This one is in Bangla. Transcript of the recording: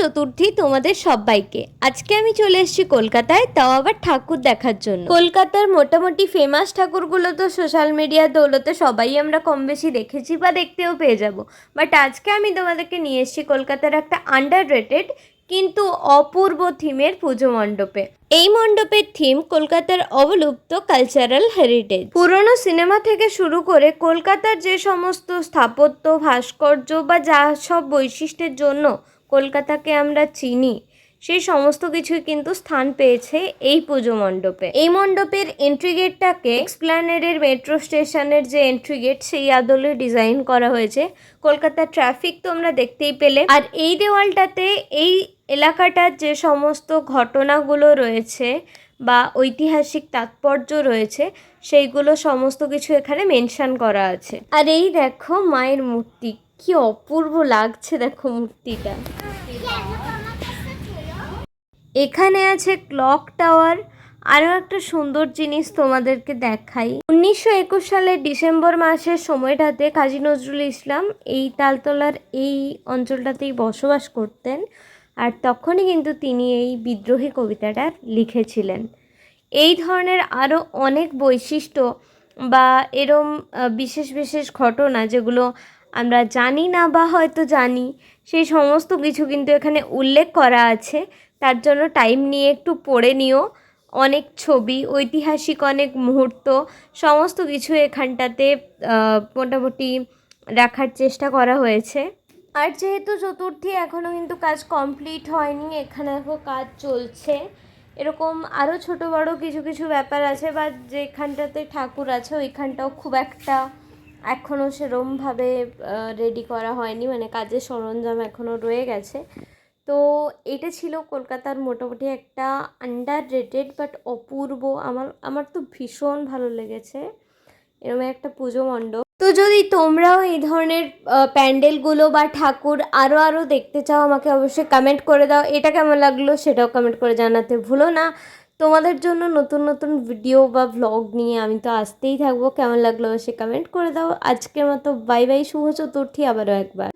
চতুর্থী তোমাদের সবাইকে। আজকে আমি চলে এসেছি কলকাতায়, তাও আবার ঠাকুর দেখার জন্য। কলকাতার মোটামুটি ফেমাস ঠাকুরগুলো তো সোশ্যাল মিডিয়ার দৌলতে সবাই আমরা কম বেশি দেখেছি বা দেখতেও পেয়ে যাব। বাট আজকে আমি তোমাদেরকে নিয়ে এসেছি কলকাতার একটা আন্ডার রেটেড কিন্তু অপূর্ব থিমের পুজো মণ্ডপে। এই মণ্ডপের থিম কলকাতার অবলুপ্ত কালচারাল হেরিটেজ পুরনো সিনেমা থেকে শুরু করে কলকাতার যে সমস্ত স্থাপত্য, ভাস্কর্য বা যা সব বৈশিষ্ট্যের জন্য কলকাতাকে আমরা চিনি সেই সমস্ত কিছুই কিন্তু স্থান পেয়েছে এই পুজো মণ্ডপে। এই মণ্ডপের এন্ট্রি গেটটাকে এক্সপ্ল্যানেডের মেট্রো স্টেশনের যে এন্ট্রি গেট সেই আদলে ডিজাইন করা হয়েছে। কলকাতার ট্রাফিক তোমরা দেখতেই পেলে। আর এই দেওয়ালটাতে, এই এলাকাটার যে সমস্ত ঘটনাগুলো রয়েছে বা ঐতিহাসিক তাৎপর্য রয়েছে, সেইগুলো সমস্ত কিছু এখানে মেনশন করা আছে। আর এই দেখো মায়ের মূর্তি। কি অপূর্ব লাগছে দেখো মূর্তিটা। এখানে আছে ক্লক টাওয়ার। আরও একটা সুন্দর জিনিস তোমাদেরকে দেখাই। উনিশশো একুশ সালের ডিসেম্বর মাসের সময়টাতে কাজী নজরুল ইসলাম এই তালতলার এই অঞ্চলটাতেই বসবাস করতেন আর তখনই কিন্তু তিনি এই বিদ্রোহী কবিতাটা লিখেছিলেন। এই ধরনের আরও অনেক বৈশিষ্ট্য বা এরম বিশেষ বিশেষ ঘটনা যেগুলো আমরা জানি না বা হয়তো জানি, সেই সমস্ত কিছু কিন্তু এখানে উল্লেখ করা আছে। তার জন্য টাইম নিয়ে একটু পড়ে নিও। অনেক ছবি, ঐতিহাসিক অনেক মুহূর্ত, সমস্ত কিছু এখানটাতে মোটামুটি রাখার চেষ্টা করা হয়েছে। আর যেহেতু চতুর্থী এখনও কিন্তু কাজ কমপ্লিট হয়নি, এখানে দেখো কাজ চলছে। এরকম আরও ছোট বড় কিছু কিছু ব্যাপার আছে বা যেখানটাতে ঠাকুর আছে, ওইখানটাও খুব একটা এখনও সেরমভাবে রেডি করা হয়নি। মানে কাজের সরঞ্জাম এখনও রয়ে গেছে। তো এটা ছিল কলকাতার মোটামুটি একটা আন্ডার রেটেড বাট অপূর্ব। আমার আমার তো ভীষণ ভালো লেগেছে। এরকম একটা পুজো মণ্ডপ। তো যদি তোমরাও এই ধরনের প্যান্ডেলগুলো বা ঠাকুর আরও আরও দেখতে চাও, আমাকে অবশ্যই কমেন্ট করে দাও। এটা কেমন লাগল সেটাও কমেন্ট করে জানাতে ভুলো না। তোমাদের জন্য নতুন নতুন ভিডিও বা ভ্লগ নিয়ে আমি তো আসতেই থাকব। কেমন লাগল সে কমেন্ট করে দাও। আজকের মতো বাই বাই শুভ চতুর্থী আবারও একবার।